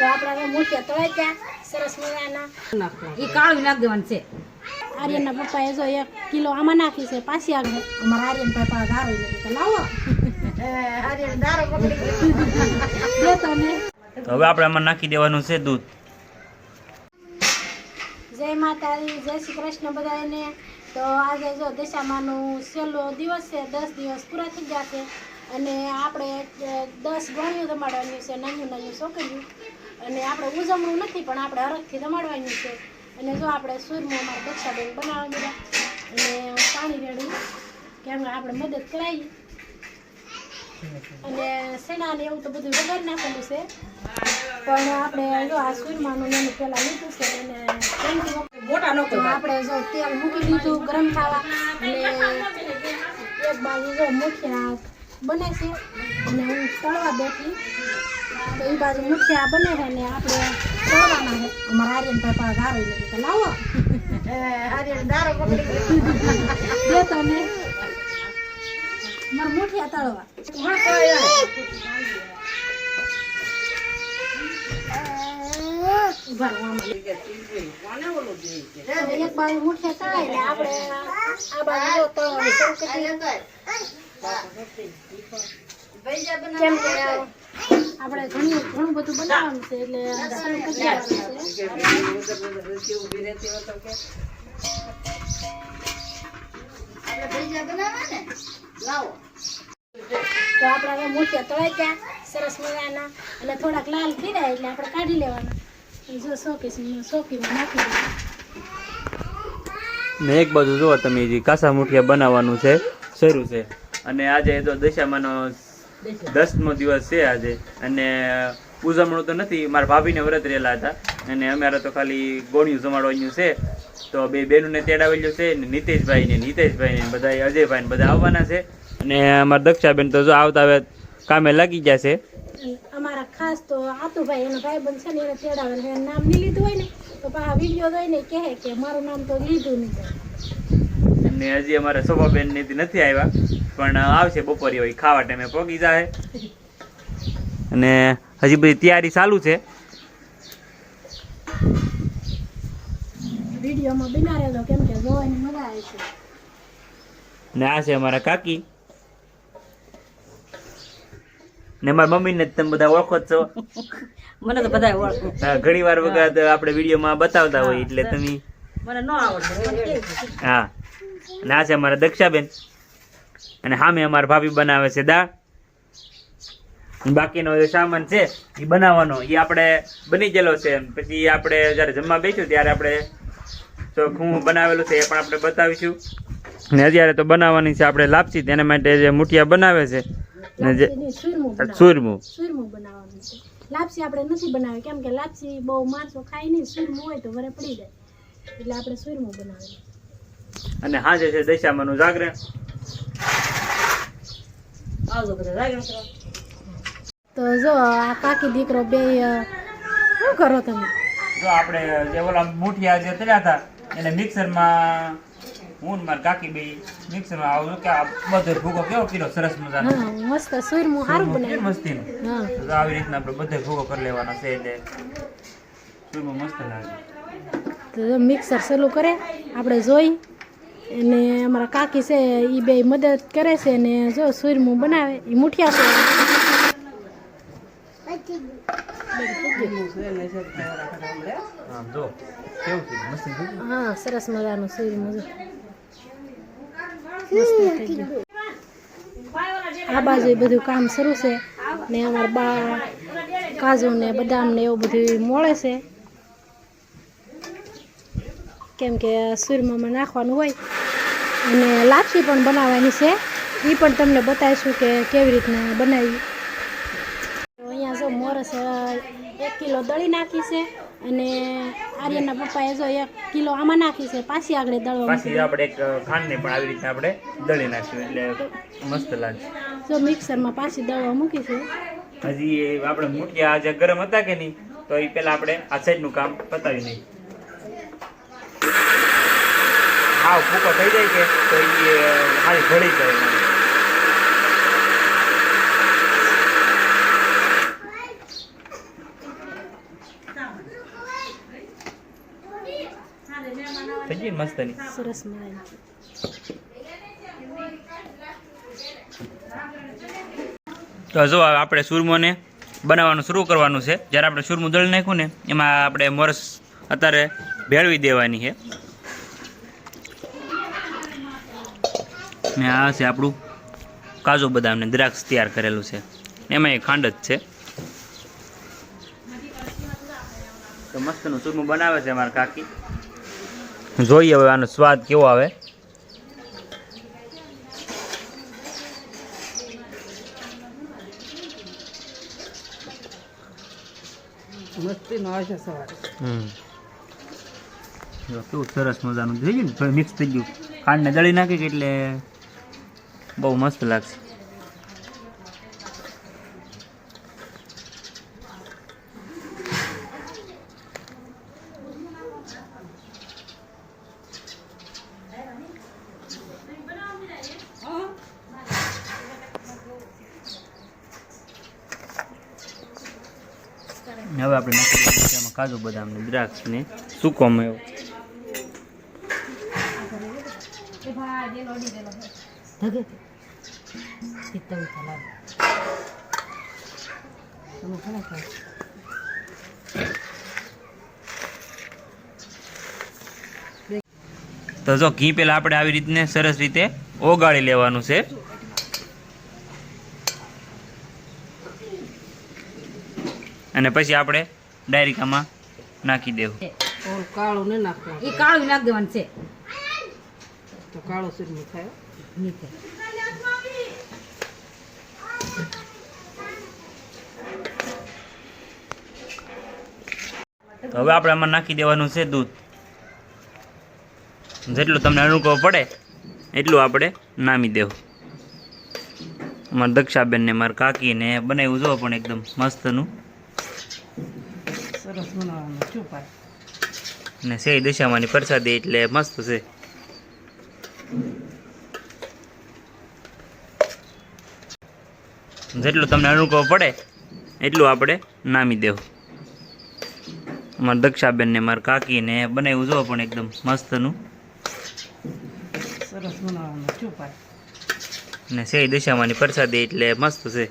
તો આપણે હવે મૂઠિયા તળાઈ ગયા સરસ મજાના. એ કાળું નાખ દેવાનું છે. આર્યનના પપ્પાએ જો એક કિલો આમાં નાખી છે પાછી આગળ. અમારા આર્યન પપ્પા ગારો લઈ તો લાવો. લે તમે. હવે આપણે આમાં નાખી દેવાનું છે દૂધ. જય માતાજી જય શ્રી કૃષ્ણ બધાને તો આજે જો દશામાનું છેલ્લો દિવસ છે દસ દિવસ પૂરા થઈ ગયા છે. અને આપણે દસ ગણ્યું તમારે છે નાનું નાનું છોકરીયું. અને આપણે ઉજવણું નથી પણ આપણે અરગથી દમાડવાની છે. અને જો આપણે સૂરમાં અમારા દક્ષાબેન બનાવવા દીધા અને પાણી રેડું કેમ કે આપણે મદદ કરાવી અને સેના ને એવું તો બધું વગર નાખેલું છે. પણ આપણે જો આ સૂરમાનું એનું પહેલાં લીધું છે અને તો આપણે જો તેલ મૂકી દીધું ગરમ થવા અને એક બાજુ જો મૂકી બને છે. અને હું તળવા બેઠી. તો એ બાજુ મુઠિયા બને છે ને આપણે તળવાના છે. અમારા આર્યન પપ્પા ગારો લઈ તો લાવો. દે તમે. મારા મુઠિયા તળવા. એક બાજુ મુઠિયા તળાય ને આપણે આ બાજુ તળવાનું શરૂ કરી કેમ કે આપણે ઘણું ઘણું બધું બનાવવાનું છે એટલે શરૂ કરી દેવાનું છે તો આપણે હવે મુઠિયા તળાઈ ગયા સરસ મજાના. અને થોડાક લાલ થઈ જાય એટલે આપણે કાઢી લેવાના. જો સોકીસ સોકીમાં નાખી દેવાનું ને એક બાજુ જુઓ તમે જે કાસા મુઠિયા બનાવવાનું છે શરૂ છે. અને આજે તો દશામાનો દસમો દિવસ છે આજે. અને ઉજવણું તો નથી મારા ભાભીને વ્રત રહેલા હતા. અને અમારે તો ખાલી ગોળિયું જમાડવાનું છે. તો બે બેનોને તેડાવેલું છે ને નીતેશભાઈને નીતેશભાઈને બધા અજયભાઈ ને બધા આવવાના છે. અને અમારા દક્ષાબેન તો જો આવતા હવે કામે લાગી ગયા છે. અમારા ખાસ તો આતુભાઈ એનો ભાઈબંધ છે ને એને તેડાવે નામ નહીં લીધું હોય ને તો પાછા વીડિયો જોઈને કહે કે મારું નામ તો લીધું નહીં. અને હજી અમારા શોભાબેન નથી આવ્યા. પણ આવશે બપોરે હોય ખાવા ટાઈમે પગી જાય અને હજી બધી તૈયારી ચાલુ છે. વિડીયોમાં બનાવેલો કેમ કે જોવાની મજા આવે છે. ને આ છે અમારા કાકી. ને મારા મમ્મીને જ તમે બધા ઓળખો જ છો. મને તો બધા ઓળખો. ઘણી વાર વખત આપણે વિડીયોમાં બતાવતા હોય એટલે તમે મને ન આવડે હા. ના આ છે અમારા દક્ષાબેન. અને સામે અમારા ભાભી બનાવે છે દા. બાકીનો જે સામાન છે એ બનાવવાનો. એ આપણે બની ગયેલો છે પછી આપણે જ્યારે જમવા બેસ્યું ત્યારે આપણે હું બનાવેલું છે એ પણ આપણે બતાવીશું. ને અત્યારે તો બનાવવાની છે આપણે લાપસી તેના માટે જે મુઠિયા બનાવે છે ને જે સુરમું સુરમું. સુરમું બનાવવાનું છે. લાપસી આપણે નથી બનાવી કેમ કે લાપસી બહુ માણસો ખાય નહીં સુરમું હોય તો વરે પડી જાય. એટલે આપણે સુરમું બનાવવાનું અને હાજે છે દશામાનું જાગરણ. તો જો આ કાકી દીકરો બે શું કરો તમે જો આપણે જે ઓલા મુઠિયા જે તર્યા હતા એને મિક્સરમાં હું મારી કાકી બે મિક્સરમાં આવું કે આ બધો ભૂકો કેવો કિલો સરસ મજાનો હા મસ્ત સુરમું સારું બનાવ્યું મસ્તીનો તો આવી રીતના આપણે બધે ભૂકો કરી લેવાનો છે એટલે સુરમાં મસ્ત લાગે તો મિક્સર ચાલુ કરે આપણે જોઈ અને અમારા કાકી છે એ બે મદદ કરે છે ને જો સુરમું બનાવે એ મુઠિયા છે. હા જો કેવું છે? મસ્તી થઈ ગયું? હા સરસ મજાનું સુરમું જો. થઈ ગયું. આ બાજુ બધું કામ શરૂ છે ને અમારા બા કાજુ ને બદામ ને એવું બધું મળે છે. કેમ કે સુરમામાં નાખવાનું હોય. અને લાપસી પણ બનાવવાની છે. એ પણ તમને બતાવીશું કે કેવી રીતના બનાવી. અહીંયા જો મોરસ એક કિલો દળી નાખી છે અને આર્યનના પપ્પાએ જો એક કિલો આમાં નાખી છે પાછી આગળ દળવા પાછી આપણે એક ખાંડને પણ આવી રીતે આપણે દળી નાખ્યું એટલે મસ્ત લાગે. જો મિક્સરમાં પાછી દળવા મૂકી છે. હજી આપણે મુઠિયા આજે ગરમ હતા કે નહીં તો એ પહેલાં આપણે આ સાઈડનું કામ પતાવી નહીં હાવ ફૂકો થઈ જાય કે તો એ ખાલી ભળી જાય. તો જો આપણે ચૂરમોને બનાવવાનું શરૂ કરવાનું છે. જ્યારે આપણે ચૂરમું દળી નાખ્યું ને એમાં આપણે મોરસ અત્યારે ભેળવી દેવાની છે. ને આ છે આપણું કાજુ બદામ ને દ્રાક્ષ તૈયાર કરેલું છે. એમાં એ ખાંડ જ છે. તો મસ્તનું સુરમું બનાવે છે અમારા કાકી. જોઈએ હવે આનો સ્વાદ કેવો આવે. નો કેવું સરસ મજાનું. થઈ ગયું ને મિક્સ થઈ ગયું. ખાંડને દળી નાખી એટલે બહુ મસ્ત લાગશે. હવે આપણે નાખી દઈશું કાજુ બદામ ને દ્રાક્ષ ને સૂકો મેવો. ધગે પિત્તળ ચલાવ તમે કોને કહો તો જો ઘી પેલા આપણે આવી રીતને સરસ રીતે ઓગાળી લેવાનું છે. અને પછી આપણે ડાયરિકામાં નાખી દેવું. કાળું ને નાખવાનું. એ કાળું નાખ દેવાનું છે. તો કાળું સુરમું થાય? નીચે તો હવે આપણે આમાં નાખી દેવાનું છે દૂધ. જેટલું તમને અનુકૂળ પડે એટલું આપણે નામી દેવું. અમારા દક્ષાબેનને મારા કાકીને બનાવ્યું જો પણ એકદમ મસ્તનું. ને સે દશામાંની પ્રસાદી એટલે મસ્ત છે. જેટલું તમને અનુકૂળ પડે એટલું આપણે નામી દેવું. અમારા દક્ષાબેનને મારા કાકીને બનાવ્યું જો પણ એકદમ મસ્તનું. સરસ ને સે દશામાંની પ્રસાદી એટલે મસ્ત છે.